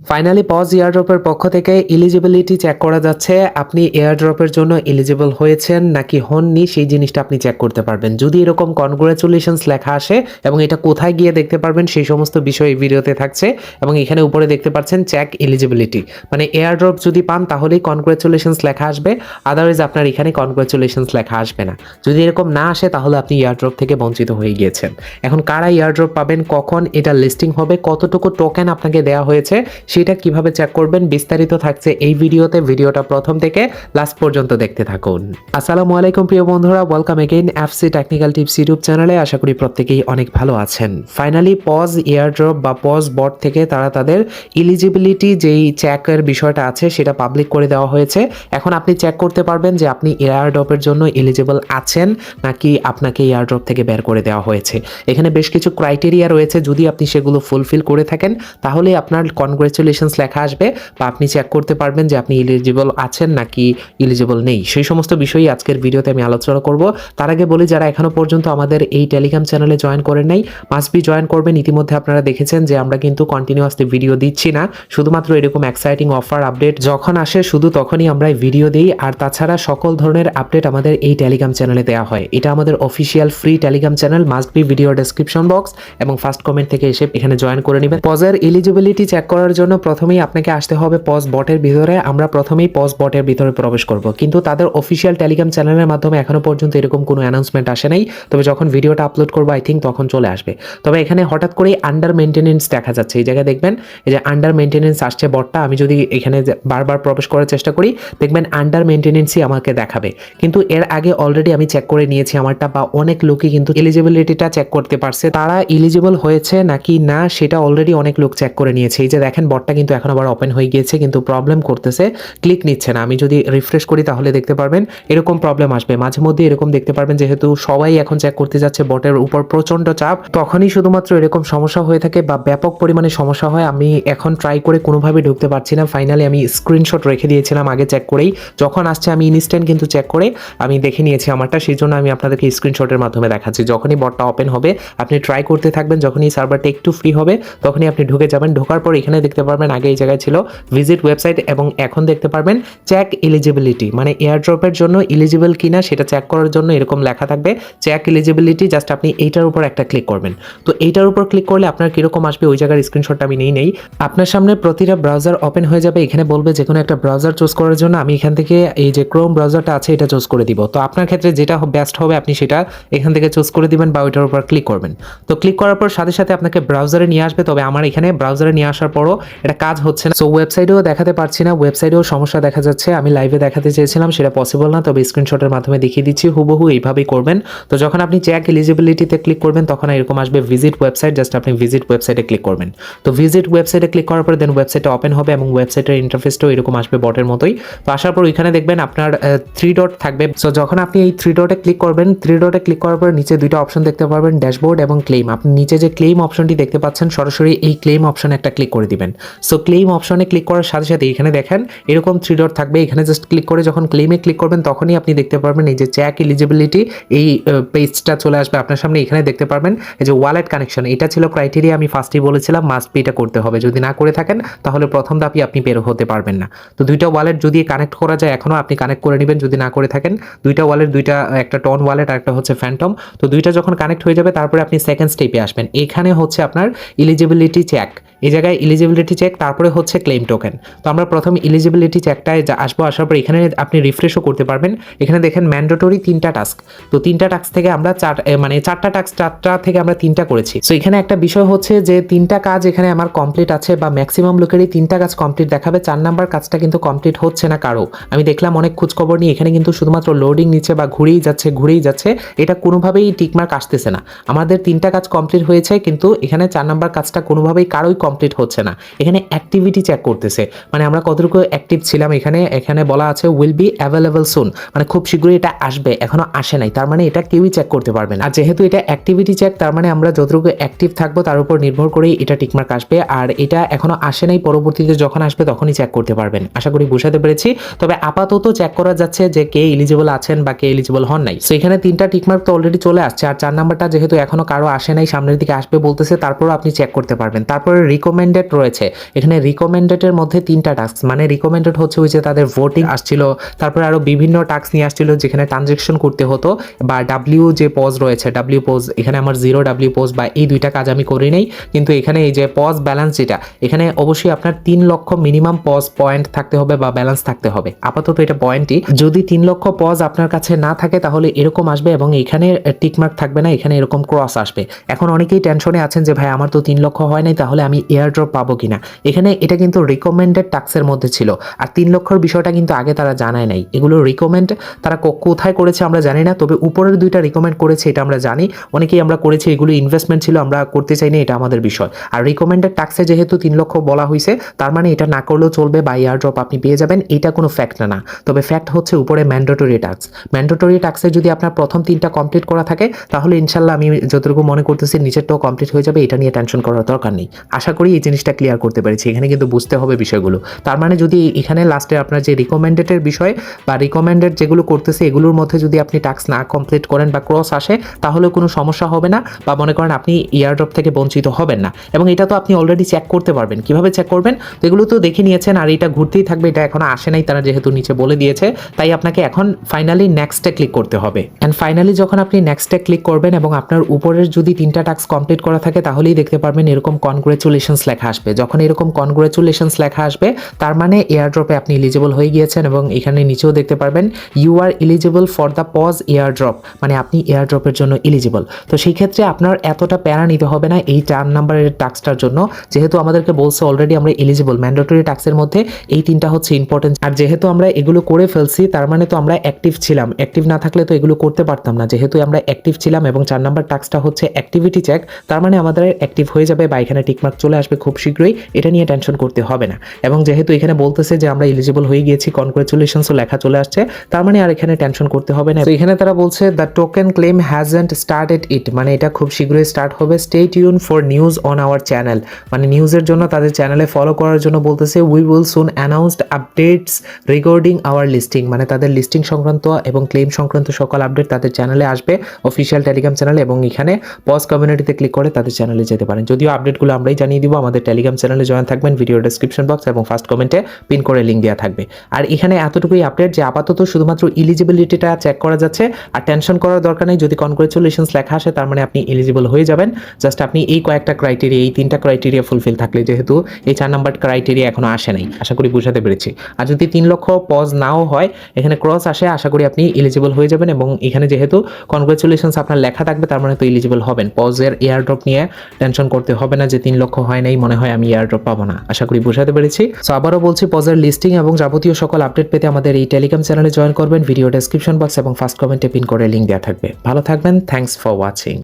Finally pause এয়ারড্রপের পক্ষ থেকে eligibility check করা যাচ্ছে। আপনি এয়ারড্রপের জন্য এলিজিবল হয়েছেন নাকি হননি, সেই জিনিসটা আপনি চেক করতে পারবেন। যদি এরকম কনগ্রাচুলেশনস লেখা আসে এবং এটা কোথায় গিয়ে দেখতে পারবেন, সেই সমস্ত বিষয় ভিডিওতে থাকছে এবং এখানে উপরে দেখতে পাচ্ছেন চেক এলিজিবিলিটি মানে এয়ারড্রপ যদি পান, তাহলেই কনগ্রাচুলেশনস লেখা আসবে। আদারওয়াইজ আপনার এখানে কনগ্রাচুলেশনস লেখা আসবে না। যদি এরকম না আসে, তাহলে আপনি এয়ারড্রপ থেকে বঞ্চিত হয়ে গিয়েছেন। এখন কারা এয়ারড্রপ পাবেন, কখন, এটা লিস্টিং হবে, কতটুকু টোকেন আপনাকে দেওয়া হয়েছে সেটা কীভাবে চেক করবেন বিস্তারিত থাকছে এই ভিডিওতে। ভিডিওটা প্রথম থেকে লাস্ট পর্যন্ত দেখতে থাকুন। আসসালামু আলাইকুম প্রিয় বন্ধুরা welcome again FC technical tips YouTube চ্যানেলে আশা করি প্রত্যেকেই অনেক ভালো আছেন। ফাইনালি পজ এয়ারড্রপ বা পজ বট থেকে তারা তাদের ইলিজিবিলিটি যেই চেকের বিষয়টা আছে, সেটা পাবলিক করে দেওয়া হয়েছে। এখন আপনি চেক করতে পারবেন যে আপনি এয়ারড্রপের জন্য এলিজিবল আছেন নাকি আপনাকে এয়ারড্রপ থেকে বের করে দেওয়া হয়েছে। এখানে বেশ কিছু ক্রাইটেরিয়া রয়েছে। যদি আপনি সেগুলো ফুলফিল করে থাকেন, তাহলে আপনার কনগ্রেচুলেশনস লেখা আসবে বা আপনি চেক করতে পারবেন যে আপনি ইলিজিবল আছেন নাকি ইলিজিবল নেই। সেই সমস্ত বিষয়ই আজকের ভিডিওতে আমি আলোচনা করব। তার আগে বলি, যারা এখনও পর্যন্ত আমাদের এই টেলিগ্রাম চ্যানেলে জয়েন করেন নাই মাস্ট বি জয়েন করবেন। ইতিমধ্যে আপনারা দেখেছেন যে আমরা কিন্তু কন্টিনিউয়াসলি ভিডিও দিচ্ছি না। শুধুমাত্র এরকম এক্সাইটিং অফার আপডেট যখন আসে, শুধু তখনই আমরা ভিডিও দিই। আর তাছাড়া সকল ধরনের আপডেট আমাদের এই টেলিগ্রাম চ্যানেলে দেওয়া হয়। এটা আমাদের official free Telegram channel must be video description box এবং ফার্স্ট কমেন্ট থেকে এসে এখানে জয়েন করে নেবেন। পজের এলিজিবিলিটি চেক করার জন্য প্রথমেই আপনাকে আসতে হবে পজ বটের ভিতরে। আমরা প্রথমেই পজ বটের ভিতরে প্রবেশ করব। কিন্তু তাদের অফিসিয়াল টেলিগ্রাম চ্যানেলের মাধ্যমে এখনও পর্যন্ত এরকম কোনো অ্যানাউন্সমেন্ট আসে নাই। তবে যখন ভিডিওটা আপলোড করব আই থিঙ্ক তখন চলে আসবে। তবে এখানে হঠাৎ করেই আন্ডার মেনটেনেন্স দেখা যাচ্ছে। এই জায়গায় দেখবেন, এই যে আন্ডার মেনটেনেন্স আসছে বটটা, আমি যদি এখানে বারবার প্রবেশ করার চেষ্টা করি, দেখবেন আন্ডার মেনটেনেন্সই আমাকে দেখাবে। কিন্তু এর আগে অলরেডি আমি চেক করে নিয়েছি আমারটা, বা অনেক লোকই কিন্তু এলিজিবিলিটিটা চেক করতে পারছে। তারা এলিজিবল হয়েছে নাকি না, সেটা অলরেডি অনেক লোক চেক করে নিয়েছে। এই যে দেখেন বটটা কিন্তু এখন আবার ওপেন হয়ে গিয়েছে, কিন্তু প্রবলেম করতেছে ক্লিক নিচ্ছে না। আমি যদি রিফ্রেশ করি তাহলে দেখতে পারবেন এরকম প্রবলেম আসবে। মাঝে মধ্যে এরকম দেখতে পারবেন যেহেতু সবাই এখন চেক করতে যাচ্ছে বটের উপর প্রচণ্ড চাপ, তখনই শুধুমাত্র এরকম সমস্যা হয়ে থাকে বা ব্যাপক পরিমাণে সমস্যা হয়। আমি এখন ট্রাই করে কোনোভাবে ঢুকতে পারছি না। ফাইনালি আমি স্ক্রিনশট রেখে দিয়েছিলাম আগে চেক করেই। যখন আসছে আমি ইনস্ট্যান্ট কিন্তু চেক করে আমি দেখে নিয়েছি আমারটা। সেই জন্য আমি আপনাদেরকে স্ক্রিনশটের মাধ্যমে দেখাচ্ছি। যখনই বটটা ওপেন হবে, আপনি ট্রাই করতে থাকবেন। যখনই সার্ভারটা একটু ফ্রি হবে, তখনই আপনি ঢুকে যাবেন। ঢোকার পর এখানে দেখতে পারবেন, আগে এই জায়গায় ছিল ভিজিট ওয়েবসাইট এবং এখন দেখতে পারবেন চেক এলিজিবিলিটি মানে এয়ারড্রপের জন্য এলিজিবল কিনা সেটা চেক করার জন্য এরকম লেখা থাকবে চেক এলিজিবিলিটি জাস্ট আপনি এইটার উপর একটা ক্লিক করবেন। তো এইটার উপর ক্লিক করলে আপনার কীরকম আসবে ওই জায়গার স্ক্রিনশটটা আমি নেই নেই। আপনার সামনে প্রতিটা ব্রাউজার ওপেন হয়ে যাবে, এখানে বলবে যে কোনো একটা ব্রাউজার চুজ করার জন্য আমি এখান থেকে এই যে ক্রোম ব্রাউজারটা আছে এটা চুজ করে দিব। তো আপনার ক্ষেত্রে যেটা বেস্ট হবে আপনি সেটা এখান থেকে চুজ করে দিবেন বা ওইটার উপর ক্লিক করবেন। তো ক্লিক করার পর সাথে সাথে আপনাকে ব্রাউজারে নিয়ে আসবে, তবে আমার এখানে ব্রাউজারে নিয়ে আসার পরও এটা কাজ হচ্ছে না। সো ওয়েবসাইটেও দেখাতে পারছি না। ওয়েবসাইটেও সমস্যা দেখা যাচ্ছে। আমি লাইভে দেখাতে চেয়েছিলাম, সেটা পসিবল না। তবে স্ক্রিনশটের মাধ্যমে দেখিয়ে দিচ্ছি। হুবহু এইভাবেই করবেন। তো যখন আপনি চেক এলিজিবিলিটিতে ক্লিক করবেন, তখন এরকম আসবে ভিজিট ওয়েবসাইট জাস্ট আপনি ভিজিট ওয়েবসাইটে ক্লিক করবেন। তো ভিজিট ওয়েবসাইটে ক্লিক করার পর দেন ওয়েবসাইটটা ওপেন হবে এবং ওয়েবসাইটের ইন্টারফেসটাও এরকম আসবে বটের মতোই। তো আসার পর ওইখানে দেখবেন আপনার থ্রি ডট থাকবে। সো যখন আপনি এই থ্রি ডটে ক্লিক করবেন থ্রি ডটে ক্লিক করার পর নিচে দুইটা অপশন দেখতে পারবেন ড্যাশবোর্ড এবং ক্লেম আপনি নিচে যে ক্লেম অপশনটি দেখতে পাচ্ছেন, সরাসরি এই ক্লেম অপশনে একটা ক্লিক করে দিবেন। সো ক্লেম অপশনে ক্লিক করার সাথে সাথে এখানে দেখেন এরকম থ্রি ডট থাকবে। এখানে জাস্ট ক্লিক করে যখন ক্লেমে ক্লিক করবেন, তখনই আপনি দেখতে পারবেন এই যে চ্যাক এলিজিবিলিটি এই পেজটা চলে আসবে আপনার সামনে। এখানে দেখতে পারবেন এই যে ওয়ালেট কানেকশন এটা ছিল ক্রাইটেরিয়া আমি ফার্স্টেই বলেছিলাম মাস্ট এটা করতে হবে। যদি না করে থাকেন, তাহলে প্রথম ধাপই আপনি বের হতে পারবেন না। তো দুইটা ওয়ালেট যদি কানেক্ট করা যায়, এখনও আপনি কানেক্ট করে নেবেন। যদি না করে থাকেন, দুইটা ওয়ালেট দুইটা, একটা টন ওয়ালেট আর একটা হচ্ছে ফ্যান্টম তো দুইটা যখন কানেক্ট হয়ে যাবে, তারপরে আপনি সেকেন্ড স্টেপে আসবেন। এখানে হচ্ছে আপনার ইলিজিবিলিটি চেক এই জায়গায় ইলিজিবিলিটি চেক তারপরে হচ্ছে ক্লেম টোকেন তো আমরা প্রথম ইলিজিবিলিটি চেকটায় যা আসব, আসার পর এখানে আপনি রিফ্রেশও করতে পারবেন। এখানে দেখেন ম্যান্ডেটরি তিনটা টাস্ক তো তিনটা টাস্ক থেকে আমরা চার মানে চারটা টাস্ক চারটা থেকে আমরা তিনটা করেছি। তো এখানে একটা বিষয় হচ্ছে যে তিনটা কাজ এখানে আমার কমপ্লিট আছে বা ম্যাক্সিমাম লোকেরই তিনটা কাজ কমপ্লিট দেখাবে। চার নাম্বার কাজটা কিন্তু কমপ্লিট হচ্ছে না কারও। আমি দেখলাম অনেক খোঁজখবর নিয়ে এখানে কিন্তু শুধুমাত্র লোডিং নিচ্ছে বা ঘুরেই যাচ্ছে ঘুরেই যাচ্ছে। এটা কোনোভাবেই টিকমার্ক আসতেছে না। আমাদের তিনটা কাজ কমপ্লিট হয়েছে, কিন্তু এখানে চার নাম্বার কাজটা কোনোভাবেই কারোই কমপ্লিট হচ্ছে না। এখানে অ্যাক্টিভিটি চেক করতেছে। মানে আমরা কতটুকু অ্যাক্টিভ ছিলাম এখানে? এখানে বলা আছে উইল বি অ্যাভেলেবল সুন মানে খুব শীঘ্রই এটা আসবে, এখনও আসে নাই। তার মানে এটা কেউই চেক করতে পারবে না। আর যেহেতু এটা অ্যাক্টিভিটি চেক তার মানে আমরা যতটুকু অ্যাক্টিভ থাকব, তার উপর নির্ভর করেই এটা টিকমার্ক আসবে। আর এটা এখনও আসে নাই, পরবর্তীতে যখন আসবে, তখনই চেক করতে পারবেন। আশা করি বুঝাতে পেরেছি। তবে আপাতত চেক করা যাচ্ছে যে কে এলিজিবল আছেন বা কে এলিজিবল হন নাই। সো এখানে তিনটা টিকমার্ক তো অলরেডি চলে আসছে। আর চার নাম্বারটা যেহেতু এখনও কারও আসে নাই, সামনের দিকে আসবে বলতেছে, তারপরও আপনি চেক করতে পারবেন। তারপরে রিকমেন্ডেড রয়েছে। এখানে রিকমেন্ডেডের মধ্যে তিনটা টাস্ক মানে রিকমেন্ডেড হচ্ছে ওই যে তাদের ভোটিং আসছিল, তারপরে আরও বিভিন্ন টাস্ক নিয়ে আসছিল যেখানে ট্রানজেকশন করতে হতো, বা ডাব্লিউ যে পজ রয়েছে ডাব্লিউ পজ এখানে আমার জিরো ডাব্লিউ পজ বা এই দুইটা কাজ আমি করি নাই, কিন্তু এখানে এই যে পজ ব্যালেন্স যেটা, এখানে অবশ্যই আপনার তিন লক্ষ মিনিমাম পজ পয়েন্ট থাকতে হবে বা ব্যালেন্স থাকতে হবে। আপাতত এটা পয়েন্টই যদি তিন লক্ষ পজ আপনার কাছে না থাকে, তাহলে এরকম আসবে এবং এখানে টিকমার্ক থাকবে না, এখানে এরকম ক্রস আসবে। এখন অনেকেই টেনশনে আছেন যে, ভাই, আমার তো তিন লক্ষ হয় নাই, তাহলে আমি এয়ার ড্রপ পাবো কিনা। এখানে এটা কিন্তু রিকমেন্ডেড টাক্সের মধ্যে ছিল। আর তিন লক্ষর বিষয়টা কিন্তু আগে তারা জানায় নাই। এগুলো রিকমেন্ড তারা কোথায় করেছে আমরা জানি না, তবে উপরের দুইটা রিকমেন্ড করেছে, এটা আমরা জানি। অনেকেই আমরা করেছি, এগুলো ইনভেস্টমেন্ট ছিল, আমরা করতে চাই না এটা আমাদের বিষয়। আর রিকমেন্ডেড টাক্সে যেহেতু তিন লক্ষ বলা হয়েছে তার মানে এটা না করলেও চলবে বা এয়ার ড্রপ আপনি পেয়ে যাবেন, এটা কোনো ফ্যাক্ট না না। তবে ফ্যাক্ট হচ্ছে উপরে ম্যান্ডেটরি টাক্স ম্যান্ডেটরি টাক্সে যদি আপনার প্রথম তিনটা কমপ্লিট করা থাকে, তাহলে ইনশাল্লাহ আমি যতটুকু মনে করতেছি, নিচেরটাও কমপ্লিট হয়ে যাবে, এটা নিয়ে টেনশন করার দরকার নেই। আশা করি এই জিনিসটা ক্লিয়ার করতে পেরেছি। এখানে কিন্তু বুঝতে হবে বিষয়গুলো। তার মানে যদি এখানে লাস্টে আপনার যে রিকমেন্ডেডের বিষয় বা রিকমেন্ডেড যেগুলো করতেছে, এগুলোর মধ্যে যদি আপনি টাস্ক না কমপ্লিট করেন বা ক্রস আসে তাহলে কোনো সমস্যা হবে না বা মনে করেন আপনি এয়ারড্রপ থেকে বঞ্চিত হবেন না। এবং এটা তো আপনি অলরেডি চেক করতে পারবেন। কীভাবে চেক করবেন? তো এগুলো তো দেখে নিয়েছেন আর এটা ঘুরতেই থাকবে, এটা এখনও আসে নাই, তারা যেহেতু নিচে বলে দিয়েছে। তাই আপনাকে এখন ফাইনালি নেক্সটে ক্লিক করতে হবে। অ্যান্ড ফাইনালি যখন আপনি নেক্সটে ক্লিক করবেন এবং আপনার উপরের যদি তিনটা টাস্ক কমপ্লিট করা থাকে, তাহলেই দেখতে পারবেন এরকম কনগ্রেচুলেশনস লেখা আসবে। যখন এরকম কনগ্রেচুলেশনস লেখা আসবে, তার মানে এয়ারড্রপে আপনি এলিজিবল হয়ে গিয়েছেন এবং এখানে নিচেও দেখতে পারবেন you are eligible for the Paws airdrop মানে আপনি এয়ারড্রপের জন্য এলিজিবল তো সেই ক্ষেত্রে আপনার এতটা প্যারা নিতে হবে না এই চার নাম্বারের টাস্কটার জন্য। যেহেতু আমাদেরকে বলছে অলরেডি আমরা এলিজিবল ম্যান্ডেটরি টাস্কের মধ্যে এই তিনটা হচ্ছে ইম্পর্টেন্ট আর যেহেতু আমরা এগুলো করে ফেলছি, তার মানে তো আমরা অ্যাক্টিভ ছিলাম। অ্যাক্টিভ না থাকলে তো এগুলো করতে পারতাম না। যেহেতু আমরা অ্যাক্টিভ ছিলাম এবং চার নাম্বার টাস্কটা হচ্ছে অ্যাক্টিভিটি চেক তার মানে আমাদের অ্যাক্টিভ হয়ে যাবে বা এখানে টিকমার্ক চলে আসবে খুব শীঘ্রই, এটা নিয়ে টেনশন করতে হবে না। এবং যেহেতু এখানে বলতেছে যে আমরা এলিজিবল হয়ে গিয়েছি কনগ্রেচুলেশনসও লেখা চলে আসছে, তার মানে আর এখানে টেনশন করতে হবে না। এখানে তারা বলছে the token claim hasn't started it মানে এটা খুব শীঘ্রই স্টার্ট হবে। Stay tune for news on our channel মানে নিউজের জন্য তাদের চ্যানেলে ফলো করার জন্য বলতেছে we will soon announced updates regarding our listing মানে তাদের লিস্টিং সংক্রান্ত এবং ক্লেম সংক্রান্ত সকল আপডেট তাদের চ্যানেলে আসবে অফিসিয়াল টেলিগ্রাম চ্যানেল এবং এখানে পজ কমিউনিটিতে ক্লিক করে তাদের চ্যানেলে যেতে পারেন। যদিও আপডেটগুলো আমরাই জানিয়ে দিব। আমাদের টেলিগ্রাম চ্যানেলে জয়েন থাকবেন ভিডিও ডেসক্রিপশন বক্স এবং ফার্স্ট কমেন্টে পিন করে লিঙ্ক দেওয়া থাকবে। আর এখানে এতটুকুই আপডেট যে আপাতত শুধুমাত্র ইলিজিবিলিটিটা চেক করা যাচ্ছে আর টেনশন করার দরকার নেই। যদি কনগ্রেচুলেশনস লেখা আসে, তার মানে আপনি এলিজিবল হয়ে যাবেন। জাস্ট আপনি এই কয়েকটা ক্রাইটেরিয়া এই তিনটা ক্রাইটেরিয়া ফুলফিল থাকলে যেহেতু এই চার নাম্বার ক্রাইটেরিয়া এখনও আসে নাই। আশা করি বুঝাতে পেরেছি। আর যদি তিন লক্ষ পজ নাও হয়, এখানে ক্রস আসে, আশা করি আপনি এলিজিবল হয়ে যাবেন এবং এখানে যেহেতু কনগ্রেচুলেশনস আপনার লেখা থাকবে, তার মানে তো এলিজিবল হবেন। পজের এয়ারড্রপ নিয়ে টেনশন করতে হবে না যে তিন লক্ষ হয় নাই, মনে হয় আমি এয়ারড্রপ পাবো না। আশা করি বোঝাতে পেরেছি। সো আবারও বলছি, পজার লিস্টিং এবং যাবতীয় সকল আপডেট পেতে আমাদের এই টেলিগ্রাম চ্যানেলে জয়েন করবেন। ভিডিও ডেসক্রিপশন বক্স এবং ফার্স্ট কমেন্টে পিন করে লিঙ্ক দেওয়া থাকবে। ভালো থাকবেন। Thanks for watching